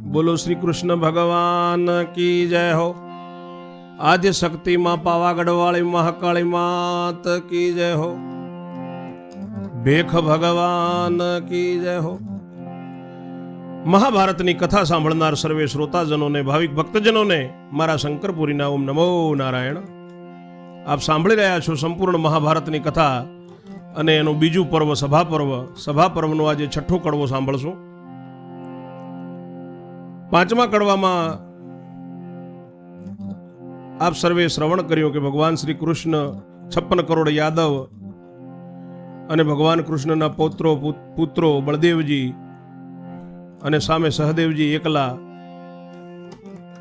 બોલો શ્રી કૃષ્ણ ભગવાન કી જય હો. આદ્ય શક્તિ માં પાવાગઢ વાળી મહાકાળી માત કી જય હો. ભેખ ભગવાન કી જય હો. મહાભારતની કથા સાંભળનાર સર્વે શ્રોતાજનોને, ભાવિક ભક્તજનોને, મારા શંકરપુરીના ઓમ નમો નારાયણ. આપ સાંભળી રહ્યા છો સંપૂર્ણ મહાભારતની કથા અને એનું બીજું પર્વ સભા પર્વ સભા પર્વનો આજે છઠ્ઠો કડવો સાંભળશું. પાંચમા કડવામાં આપ સર્વે શ્રવણ કર્યું કે ભગવાન શ્રી કૃષ્ણ છપ્પન કરોડ યાદવ અને ભગવાન કૃષ્ણના પૌત્રો, પુત- પુત્રો બળદેવજી અને સામે સહદેવજી એકલા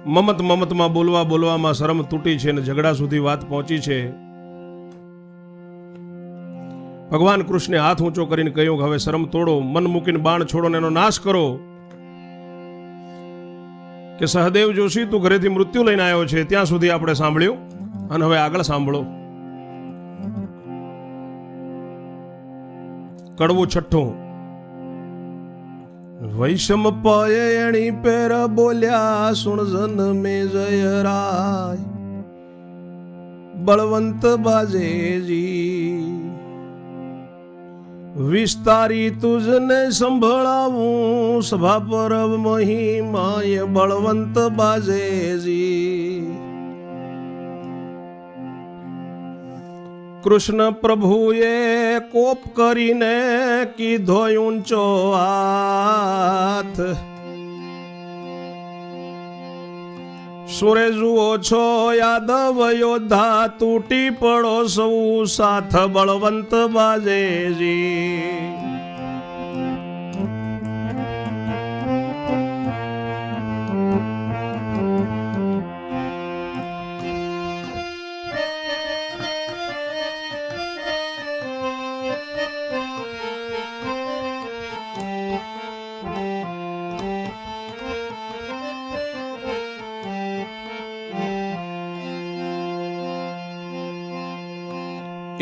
મમત મમતમાં બોલવા બોલવામાં શરમ તૂટી છે અને ઝઘડા સુધી વાત પહોંચી છે. ભગવાન કૃષ્ણે હાથ ઊંચો કરીને કહ્યું કે હવે શરમ તોડો, મન મૂકીને બાણ છોડો ને એનો નાશ કરો. કે સહદેવ જોશી, તું ઘરેથી મૃત્યુ લઈને આવ્યો છે, ત્યાં સુધી આપણે સાંભળ્યું? અને હવે આગળ સાંભળો. કડવું છઠ્ઠું. વૈષમ પય એણી પેર બોલ્યા, સુણ જન મે જય રાય. બળવંત બાજેજી. વિસ્તારી તુજને સંભળાવું સભા પરબ મહિમાય બળવંત બાજેજી. કૃષ્ણ પ્રભુએ કોપ કરીને કીધો ઊંચો હાથ સુરે જુઓ છો યાદવ યોદ્ધા તૂટી પડો સૌ સાથ બળવંત બાજેજી.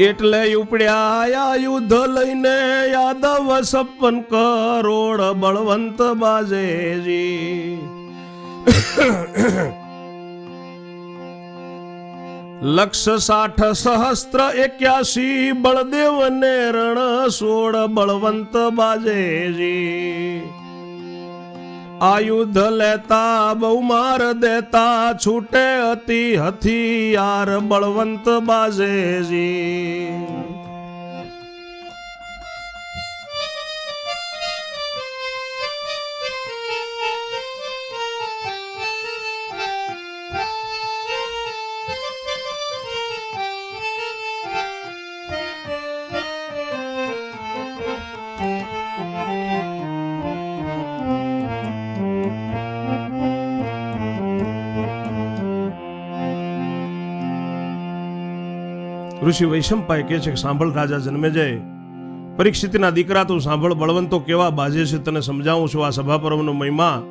એટલે ઉપડ્યા યુદ્ધ લઈને યાદવ સપન કરોડ બળવંત બાજેજી. લક્ષ સાઠ સહસ્ત્ર એક્યાસી બળદેવ ને રણ સોળ બળવંત બાજેજી. આયુધ લેતા બહુ માર દેતા છૂટે અતિ હથિયાર બળવંત બાજેજી. ઋષિ વૈશંપાય કહે છે કે સાંભળ રાજા જન્મે જાય. પરીક્ષિતના દીકરા તું સાંભળ, બળવંતો કેવા બાજે છે તને સમજાવું છું. આ સભા પર્વનો મહિમા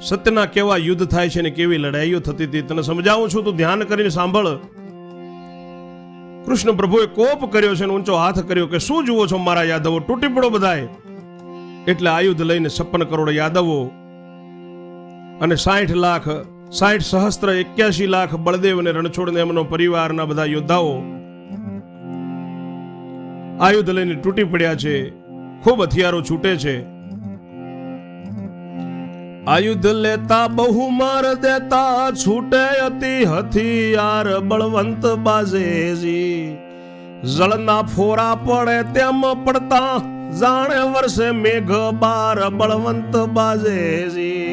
સત્યના કેવા યુદ્ધ થાય છે ને કેવી લડાઈઓ થતી હતી તને સમજાવું છું. તું ધ્યાન કરીને સાંભળ. કૃષ્ણ પ્રભુએ કોપ કર્યો છે ઊંચો હાથ કર્યો કે શું જુઓ છો મારા યાદવો? તૂટી પડો બધાય. એટલે આયુધ લઈને છપ્પન કરોડ યાદવો અને સાઠ લાખ સાઠ સહસ્ત્ર એક્યાસી લાખ બળદેવ અને રણછોડને એમનો પરિવારના બધા યોદ્ધાઓ આયુધ લઈને તૂટી પડ્યા છે. ખૂબ હથિયારો છૂટે છે. આયુધ લેતા બહુ માર દેતા છૂટે અતિ હથિયાર બળવંત બાજેજી. જળના ફોરા પડે તેમ પડતા જાણે વર્ષે મેઘ બાર બળવંત બાજેજી.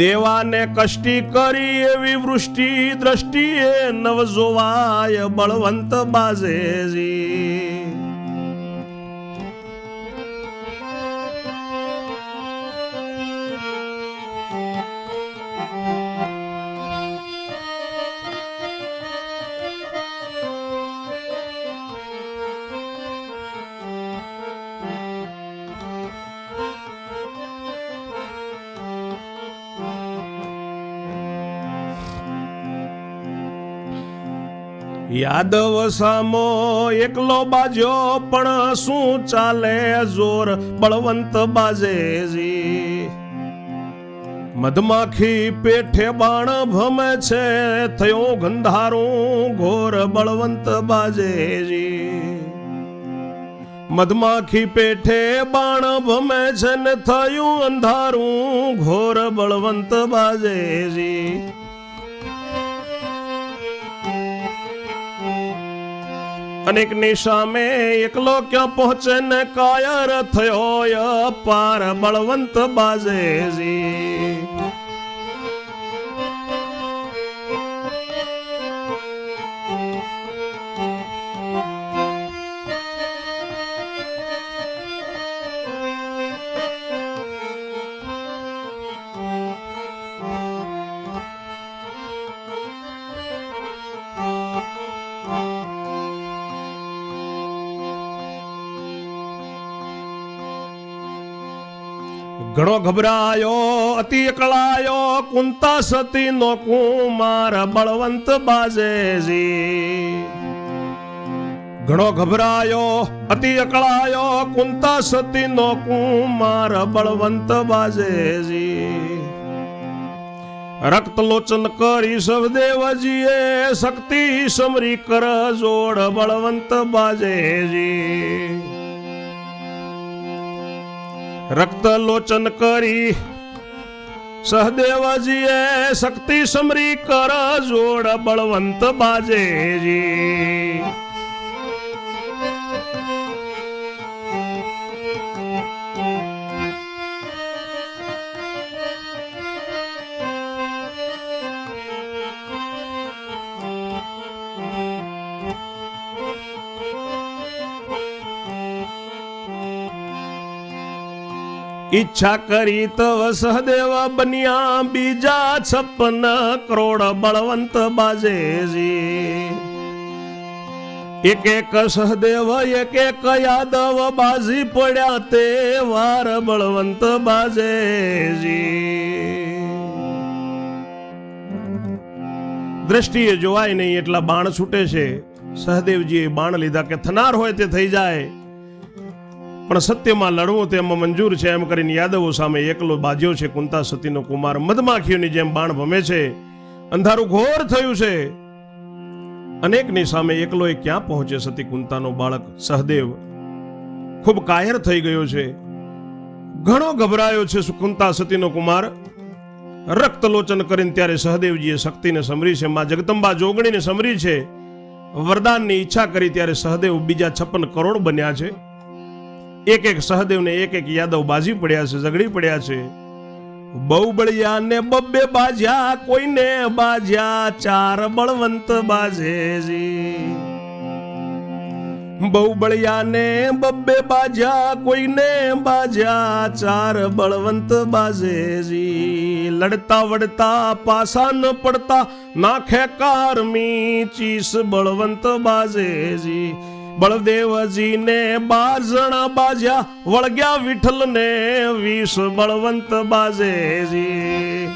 દેવાને કષ્ટી કરી એવી વૃષ્ટિ દ્રષ્ટિએ નવ જોવાય બળવંત બાજેજી. યાદવ સામો એકલો બાજો પણ શું ચાલે જોર? બળવંત બાજેજી. મધમાખી પેઠે બાણ ભમે છે, થયો ગંધારું ઘોર બળવંત બાજેજી. મધમાખી પેઠે બાણ ભમે છે ને થયું અંધારું ઘોર બળવંત બાજેજી. અનેકની સામે એકલો ક્યાં પહોંચે ને કાયર થયો પાર બળવંત બાજેજી. ઘણો ગભરાયો, અતિ અકળાયો કુંતા સતી નો કુમાર બળવંત બાજેજી. ઘણો ગભરાયો, અતિ અકળાયો કુંતા સતી નો કુમાર બળવંત બાજેજી. રક્તલોચન કરી સવદેવજીએ, શક્તિ સમરી કર જોડ બળવંત બાજેજી. રક્તલોચન કરી. સહદેવજીએ શક્તિ સમરી કર જોડ બળવંત બાજેજી. ઈચ્છા કરી તવ સહદેવ બન્યા બીજા છપ્પન કરોડ બળવંત બાજેજી. એક એક સહદેવ એક એક યાદવ બાજી પડ્યા તે વાર બળવંત બાજેજી. દ્રષ્ટિએ જોવાય નહીં એટલા બાણ છૂટે છે. સહદેવજીએ બાણ લીધા કે થનાર હોય તે થઈ જાય. પણ સત્યમાં લડવું તેમાં મંજૂર છે. એમ કરીને યાદવો સામે એકલો બાજ્યો છે કુંતા સતીનો કુમાર. મધમાખીઓની જેમ બાણ ભમે છે. અંધારું ઘોર થયું છે. અનેકની સામે એકલો એ ક્યાં પહોંચે સતી કુંતાનો બાળક? સહદેવ. ખૂબ કાયર થઈ ગયો છે. ઘણો ગભરાયો છે કુંતા સતીનો કુમાર. રક્તલોચન કરીને ત્યારે સહદેવજીએ શક્તિને સમરી છે. માં જગદંબા જોગણીને સમરી છે. વરદાનની ઈચ્છા કરી ત્યારે સહદેવ બીજા છપ્પન કરોડ બન્યા છે. એક એક સહદેવને એક એક યાદવ બાજી પડ્યા છે, ઝઘડી પડ્યા છે. બહુ બળિયા ને બબ્બે બાજ્યા, કોઈને બાજ્યા, ચાર બળવંત બાજેજી બહુ બળિયા ને બબ્બે બાજ્યા, કોઈને બાજ્યા, ચાર બળવંત બાજેજી લડતા વડતા પાસા ન પડતા, નાખે કારમી, ચીસ બળવંત બાજેજી બળદેવજીને બાર જણા બાજ્યા, વળગ્યા વિઠ્ઠલને વીસ બળવંત બાજેજી.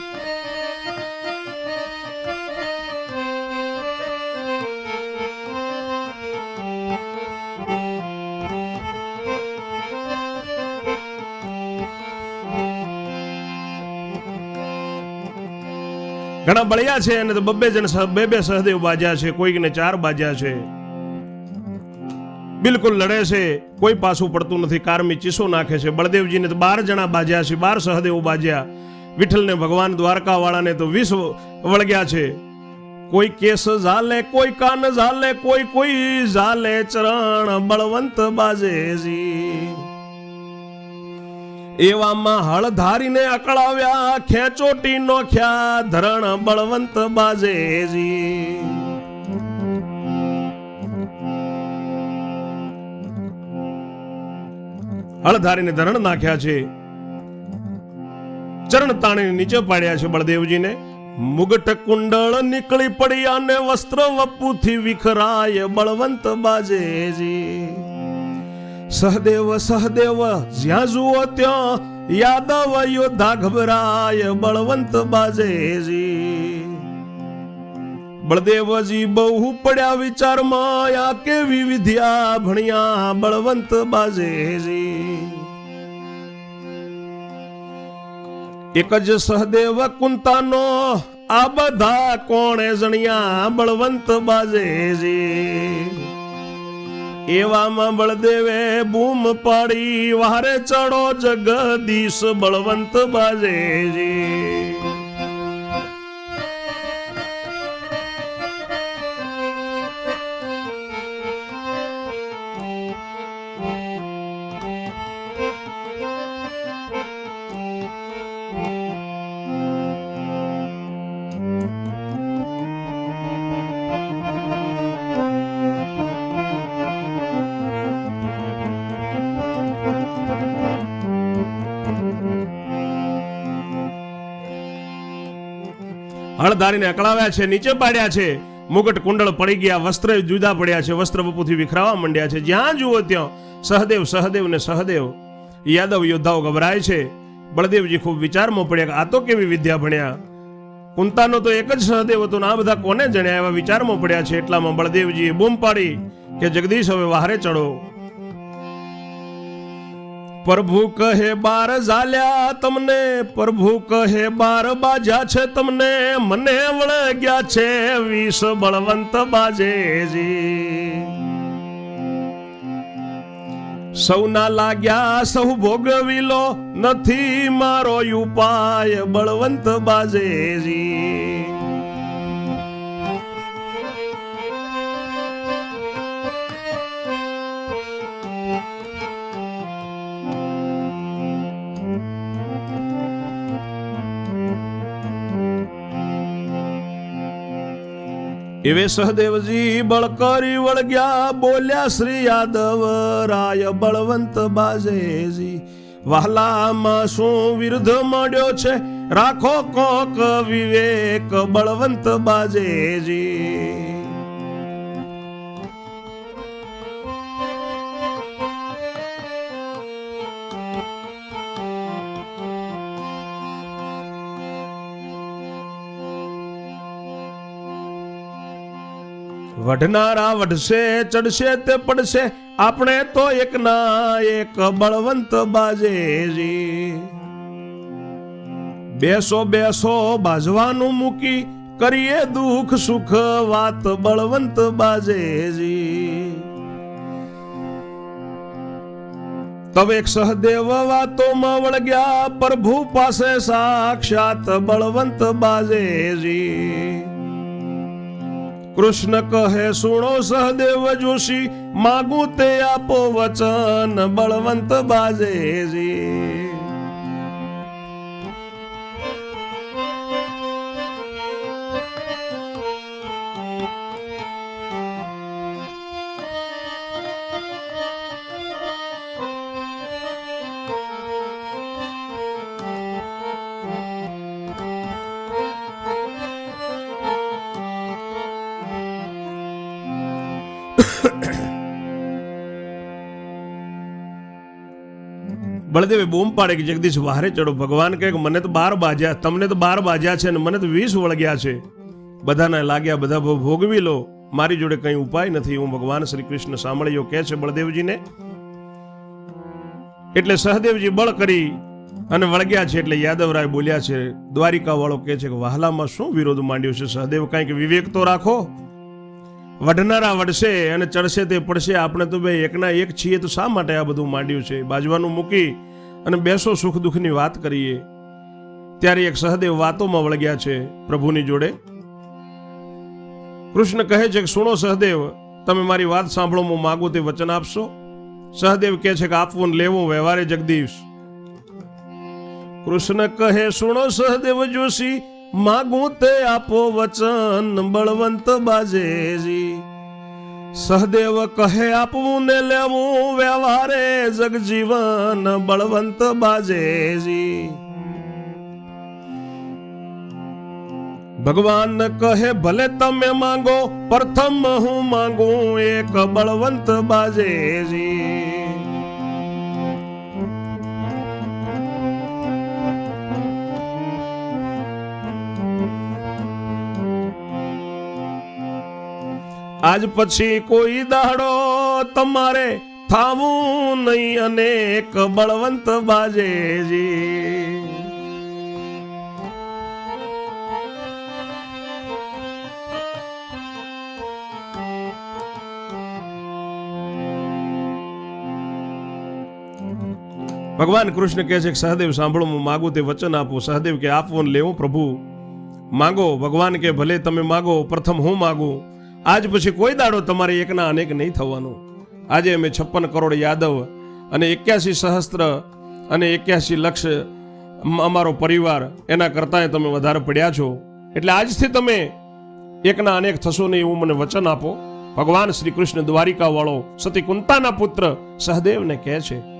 ઘણા બળ્યા છે અને તો બબ્બે જણ બે બે સહદેવ બાજ્યા છે, કોઈકને ચાર બાજ્યા છે. બિલકુલ લડે છે, કોઈ પાછું પડતું નથી, કારમી ચીસો નાખે છે. બળદેવજીને તો બાર જણા બાજ્યા છે, બાર સહદેવ બાજ્યા. વિઠ્ઠલને ભગવાન દ્વારકાવાળાને તો વીસ વળગ્યા છે. કોઈ કેસ ઝાલે, કોઈ કાન ઝાલે, કોઈ કોઈ ઝાલે, ચરણ બળવંત બાજેજી. એવામાં હળ ધારીને અકળાવ્યા ખેંચોટી નોખ્યા ધરણ બળવંત બાજેજી. હળધારીને ધરણ નાખ્યા છે. ચરણ તાણીને નીચે પાડ્યા છે બળદેવજીને. મુગટ કુંડળ નીકળી પડ્યા ને વસ્ત્ર વપુથી વિખરાય બળવંત બાજેજી. સહદેવ સહદેવ, જ્યાં જુઓ ત્યાં યાદવ યોદ્ધા ગભરાય બળવંત બાજેજી. બળદેવજી બહુ પડ્યા વિચારમાં, આ કેવી વિદ્યા ભણ્યા બળવંત બાજેજી. એક જ સહદેવ કુંતાનો, આ બધા કોણે જણિયા? બળવંત બાજેજી. એવામાં બળદેવે બૂમ પાડી, વારે ચડો જગદીશ બળવંત બાજેજી. હળધારીને અકળાવ્યા છે, નીચે પાડ્યા છે. મુગટ કુંડળ પડી ગયા વસ્ત્ર જુદા પડ્યા છે, વસ્ત્ર બપુથી વિખરાવા માંડ્યા છે. જ્યાં જુઓ ત્યાં સહદેવ સહદેવ ને સહદેવ. યાદવ યોદ્ધાઓ ગભરાય છે. બળદેવજી ખૂબ વિચારમાં પડ્યા કે આ તો કેવી વિદ્યા ભણ્યા. કુંતાનો તો એક જ સહદેવ હતો ને આ બધા કોને જણ્યા એવા વિચારમાં પડ્યા છે? એટલામાં બળદેવજીએ બૂમ પાડી કે જગદીશ, હવે વાહરે ચડો પ્રભુ કહે બાર ઝાલ્યા તમને, પ્રભુ કહે બાર બાજા છે તમને, મને વળગ્યા છે વીસ બળવંત બાજેજી. સૌના લાગ્યા સૌ ભોગવી લો નથી મારો ઉપાય બળવંત બાજેજી. એવે સહદેવજી બળકરી વળગ્યા બોલ્યા શ્રી યાદવ, રાય બળવંત બાજેજી. વહલામાં શું વિરુદ્ધ મળ્યો છે? રાખો કોક વિવેક બળવંત બાજેજી. વઢનારા વઢશે, ચડશે તે પડશે. આપણે તો એક ના એક બળવંત બાજેજી. બેસો બેસો, બાજવાનું મૂકી કરીએ દુઃખ સુખ વાત બળવંત બાજેજી. તવે સહદેવ વાતોમાં વળગ્યા, પ્રભુ પાસે સાક્ષાત બળવંત બાજેજી. કૃષ્ણ કહે સુણો સહદેવ જોશી માગું તે આપો વચન બળવંત બાજેજી. બળદેવે બૂમ પાડે કે જગદીશ વાહરે ચડો, ભગવાન કહે કે મને તો બાર બાજ્યા, તમને તો બાર બાજ્યા છે અને મને તો વીસ વળગ્યા છે. બધાને લાગ્યા, બધા ભોગવી લો. મારી જોડે કઈ ઉપાય નથી. હું ભગવાન શ્રી કૃષ્ણ સાંભળ્યો કે છે બળદેવજીને. એટલે સહદેવજી બળ કરી અને વળગ્યા છે એટલે યાદવરાય બોલ્યા છે દ્વારિકા વાળો કે છે કે વહાલામાં શું વિરોધ માંડ્યો છે? સહદેવ કંઈક વિવેક તો રાખો. વઢનારા વઢશે અને ચડશે તે પડશે. આપણે તો બે એકના એક છીએ, તો શા માટે આ બધું માંડ્યું છે? બાજવાનું મૂકી અને બેસો સુખ દુઃખની વાત કરીએ, ત્યારે એક સહદેવ વાતોમાં વળગ્યા છે પ્રભુની જોડે. કૃષ્ણ કહે છે કે, સુણો સહદેવ, તમે મારી વાત સાંભળો, હું માગું તે વચન આપશો? સહદેવ કહે છે કે, આપવું ને લેવું, વ્યવહારે જગદીશ. કૃષ્ણ કહે, સુણો સહદેવ જોશી, માગું તે આપો વચન, બળવંત બાજેજી. સહદેવ કહે આપવું ને લેવું વ્યવહારે જગજીવન બળવંત બાજેજી. ભગવાન કહે, ભલે તમે માંગો, પ્રથમ હું માંગું એક બળવંત બાજેજી. આજ પછી કોઈ દાડો તમારે થાવું નહીં અનેક બળવંત બાજેજી. ભગવાન કૃષ્ણ કહે છે કે સહદેવ સાંભળો, હું માગું તે વચન આપું. સહદેવ કે આપવું ને લેવું પ્રભુ. માગો, ભગવાન કે, ભલે તમે માગો, પ્રથમ હું માગું? આજ પછી કોઈ દાડો તમારે એકના અનેક નહીં થવાનું. આજે અમે છપ્પન કરોડ યાદવ અને એક્યાસી સહસ્ત્ર અને એક્યાસી લક્ષ અમારો પરિવાર, એના કરતાંય તમે વધારે પડ્યા છો. એટલે આજથી તમે એકના અનેક થશો નહીં એવું મને વચન આપો. ભગવાન શ્રી કૃષ્ણ દ્વારિકાવાળો સતી કુંતાના પુત્ર સહદેવને કહે છે.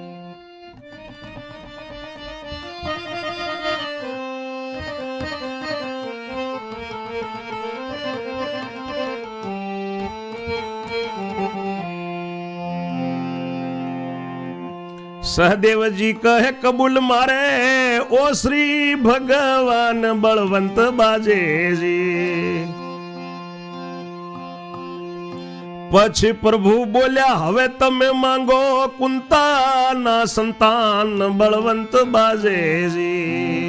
સહદેવજી કહે કબૂલ મારે ઓ શ્રી ભગવાન બળવંત બાજેજી પછી પ્રભુ બોલ્યા હવે તમે માંગો કુંતાના સંતાન બળવંત બાજેજી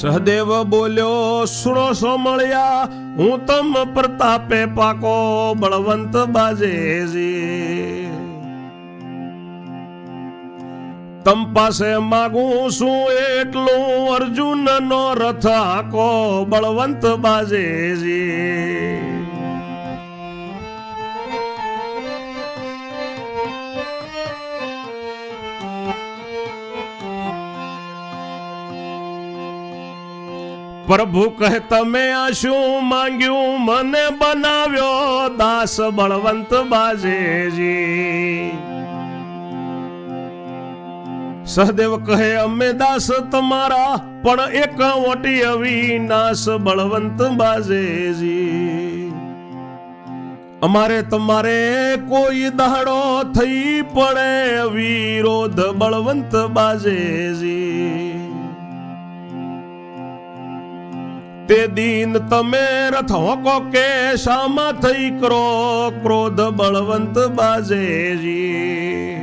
સહદેવ બોલ્યો, સુણો સો મળ્યા હું તમ પ્રતાપે પાકો બળવંત બાજેજી. તમ પાસે માગું છું એટલું અર્જુન નો રથ આકો બળવંત બાજેજી. પ્રભુ કહે, તમે આ શું માંગ્યું? મને બનાવ્યો દાસ બળવંત બાજેજી. સહદેવ કહે, અમે દાસ તમારા, પણ એક ઓટી અવિનાશ બળવંત બાજેજી. અમારે તમારે કોઈ દાડો થઈ પડે વિરોધ બળવંત બાજેજી. તે દિન તમે રથ હોકો કે શામાં થઈ કરો, ક્રોધ બળવંત બાજેજી.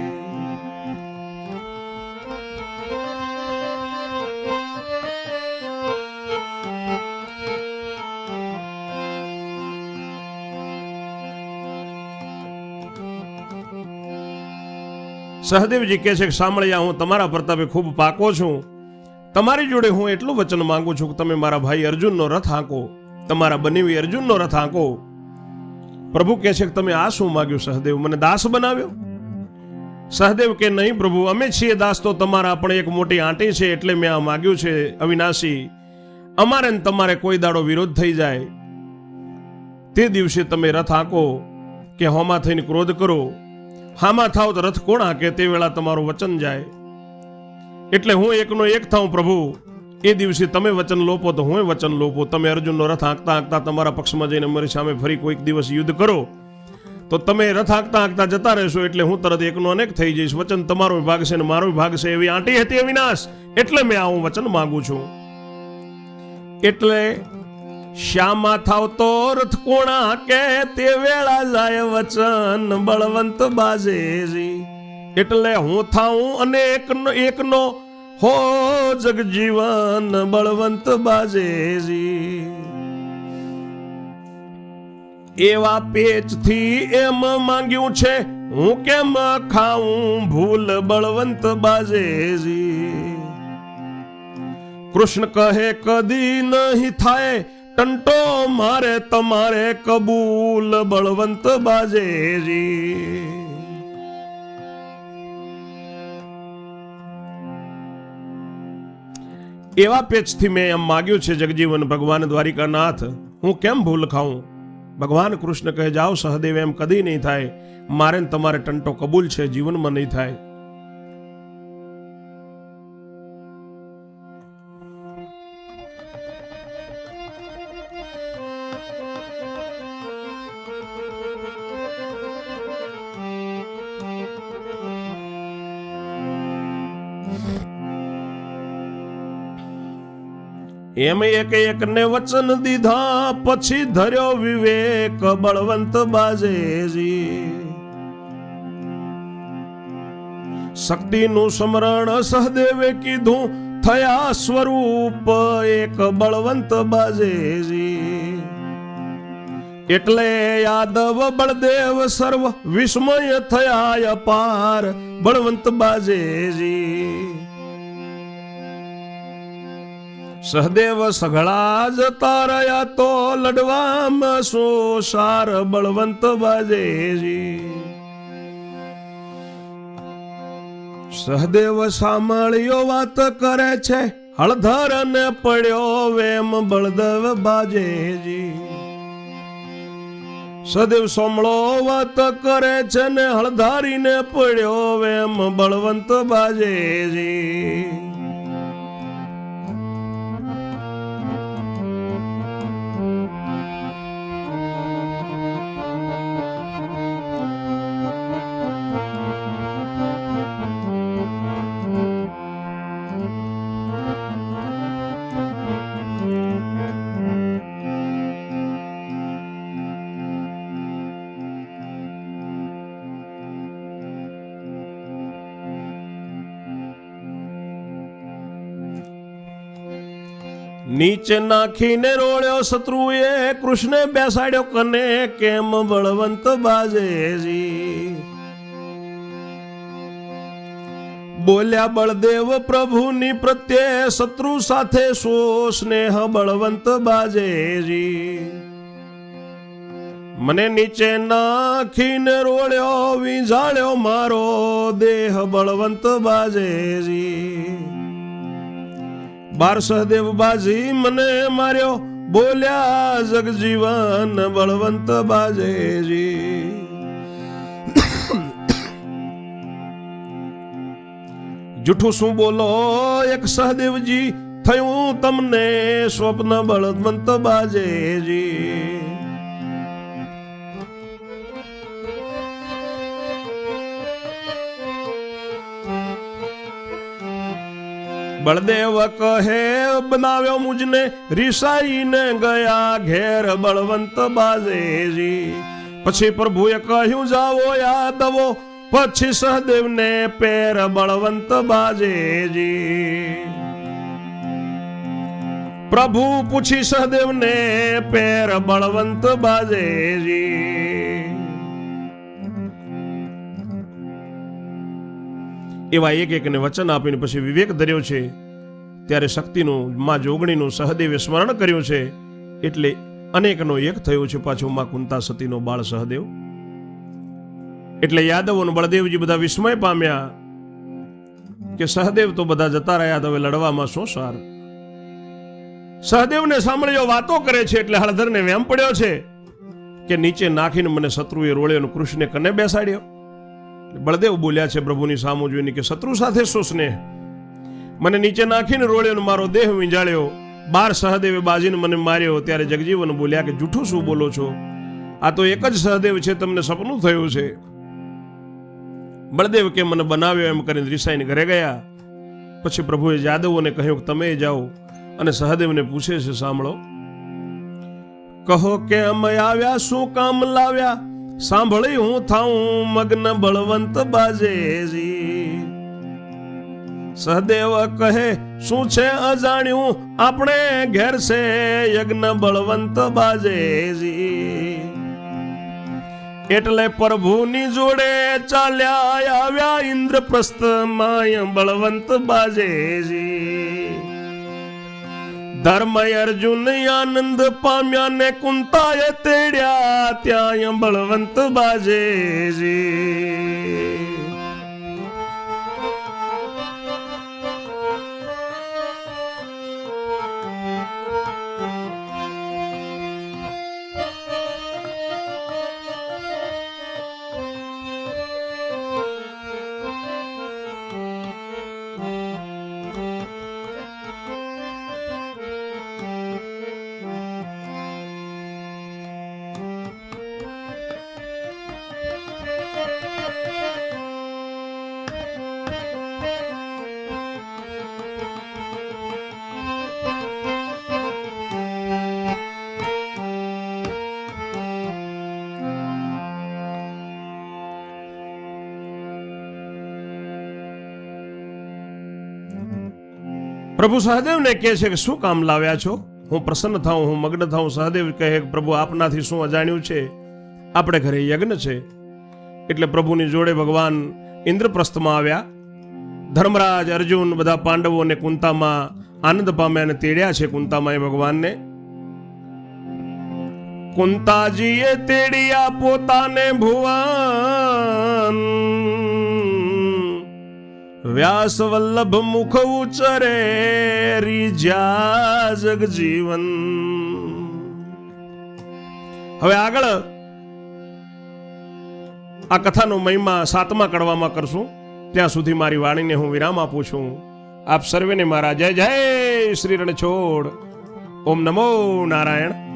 સહદેવજી કહે છે કે સાંભળ્યા, હું તમારા પ્રતાપે ખૂબ પાકો છું. તમારી જોડે હું એટલું વચન માંગુ છું કે તમે મારા ભાઈ અર્જુનનો રથ હાંકો. તમારા બનેવી અર્જુનનો રથ હાંકો. પ્રભુ કહે છે કે તમે આ શું માગ્યું, સહદેવ? મને દાસ બનાવ્યો? સહદેવ કે નહીં, પ્રભુ, અમે છીએ દાસ તો તમારા પણ એક મોટી આંટી છે એટલે મેં આ માગ્યું છે, અવિનાશી. અમારે ને તમારે કોઈ દાડો વિરોધ થઈ જાય. તે દિવસે તમે રથ હાંકો કે હોમાં થઈને ક્રોધ કરો. હામાં થાવ તો રથ કોણ હાંકે તે વેળા તમારું વચન જાય. એટલે હું એકનો એક થાઉં પ્રભુ. એ દિવસે તમે વચન લોપો તો હું વચન લોપો. તમે અર્જુનનો રથ હાંકતા આંકતા તમારા પક્ષમાં જઈને મારી સામે ફરી કોઈક દિવસ યુદ્ધ કરો. તો તમે રથ આંકતા હાંકતા જતા રહેશો એટલે હું તરત એકનો અનેક થઈ જઈશ. વચન તમારો ભાગ છે ને મારો ભાગ છે એવી આંટી હતી અવિનાશ એટલે મેં આવું વચન માંગુ છું. એટલે શ્યામા થાવ તો રથ કોણા કે તે વેળા જાય વચન બળવંત બાજેજી. એટલે હું થાઉં અને એકનો એકનો, હો જગજીવન બળવંત બાજેજી. એવા પેચથી એમ માંગ્યું છે, હું કેમ ખાઉં ભૂલ બળવંત બાજેજી? કૃષ્ણ કહે, કદી નહીં થાય, ટંટો મારે તમારે કબૂલ બળવંત બાજેજી. એવા પેચથી મેં એમ માગ્યું છે, જગજીવન ભગવાન દ્વારિકાનાથ, હું કેમ ભૂલ ખાઉં? ભગવાન કૃષ્ણ કહે, જાઓ સહદેવ, એમ કદી નહીં થાય. મારે તમારે ટંટો કબૂલ છે, જીવનમાં નહીં થાય. એમ એક એક ને વચન દીધા, પછી ધર્યો વિવેક બળવંત બાજેજી. શક્તિનું સ્મરણ સહદેવે કીધું, થયા સ્વરૂપ એક બળવંત બાજેજી. એટલે યાદવ બળદેવ સર્વ વિસ્મય થયા અપાર બળવંત બાજેજી. સહદેવ સઘળા જતા રહ્યા તો લડવામાં શું સાર બળવંત બાજેજી. સહદેવ સાંભળ્યો વાત કરે છે હળધર ને પડ્યો વેમ બળદેવ બાજેજી. સદેવ સોમળો વાત કરે છે ને હળધારીને પડ્યો વેમ બળવંત બાજેજી. નીચે નાખીને રોળ્યો શત્રુએ, કૃષ્ણે બેસાડ્યો કને, કેમ બળવંત બાજેજી? બોલ્યા, બળદેવ પ્રભુની પ્રત્યે શત્રુ સાથે સો સ્નેહ બળવંત બાજેજી. મને નીચે નાખીને રોળ્યો, વીંઝાળ્યો મારો દેહ બળવંત બાજેજી. બાર સહદેવ બાજી મને માર્યો, બોલ્યા, જગજીવન બળવંત બાજેજી. જૂઠું શું બોલો? એક સહદેવજી, થયું તમને સ્વપ્ન બળવંત બાજેજી. બળદેવ કહે બનાવ્યો મુજને રિસાઈને ગયા ઘેર બળવંત બાજેજી પછી પ્રભુએ કહ્યું, જાઓ યાદવો પછી સહદેવને પેર બળવંત બાજેજી પ્રભુ પૂછી સહદેવને, પેર બળવંત બાજેજી એવા એક એકને વચન આપીને પછી વિવેક ધર્યો છે. ત્યારે શક્તિનું, માં જોગણીનું સહદેવે સ્મરણ કર્યું છે. એટલે અનેકનો એક થયો છે પાછો માં કુંતા સતીનો બાળ સહદેવ. એટલે યાદવ અને બળદેવજી બધા વિસ્મય પામ્યા કે સહદેવ તો બધા જતા રહ્યા, તો હવે લડવામાં શું સાર? સહદેવને સાંભળ્યો વાતો કરે છે, એટલે હળધરને વેમ પડ્યો છે કે નીચે નાખીને મને શત્રુએ રોળ્યો અને કૃષ્ણને કને બેસાડ્યો? બળદેવ બોલ્યા છે પ્રભુની સામુ જોઈને કે શત્રુ સાથે શું સ્નેહ. મને નીચે નાખીને રોળ્યો મારો દેહ વીંજાળ્યો. બાર સહદેવે બાજીને મને માર્યો. ત્યારે જગજીવન બોલ્યા કે, જૂઠું શું બોલો છો? આ તો એક જ સહદેવ છે, તમને સપનું થયું છે. બળદેવ કે, મને બનાવ્યો એમ કરીને રિસાઈને ઘરે ગયા. પછી પ્રભુએ જાદવોને કહ્યું કે, તમે જાઓ અને સહદેવને પૂછે છે, સાંભળો. કહો કે અમે આવ્યા, શું કામ લાવ્યા? સાંભળી હું થાઉં મગ્ન બળવંત બાજેજી. સહદેવ કહે, શું છે અજાણ્યું? આપણે ઘેર છે યજ્ઞ બળવંત બાજેજી. એટલે પ્રભુની જોડે ચાલ્યા આવ્યા ઇન્દ્રપ્રસ્થ માય બળવંત બાજેજી. ધર્મ અર્જુન આનંદ પામ્યા ને કુંતાએ તેડ્યા. ત્યાં બળવંત બાજેજી. પ્રભુ સહદેવને કહે છે કે શું કામ લાવ્યા છો? હું પ્રસન્ન થાઉં, હું મગ્ન થાઉં. સહદેવ કહે કે પ્રભુ, આપનાથી શું અજાણ્યું છે? આપણે ઘરે યજ્ઞ છે. એટલે પ્રભુની જોડે ભગવાન ઇન્દ્રપ્રસ્થમાં આવ્યા. ધર્મરાજ, અર્જુન બધા પાંડવોને કુંતામાં આનંદ પામ્યા અને તેડ્યા છે કુંતામાં એ ભગવાનને. કુંતાજીએ તેડ્યા પોતાને ભુવન. વ્યાસ વલ્લભ મુખ ઉચરે રીજા જગજીવન હવે આગળ આ કથાનો મહિમા સાતમા કડવામાં કરશું. ત્યાં સુધી મારી વાણીને હું વિરામ આપું છું. આપ સર્વેને મારા જય જય શ્રી રણછોડ. ઓમ નમો નારાયણ.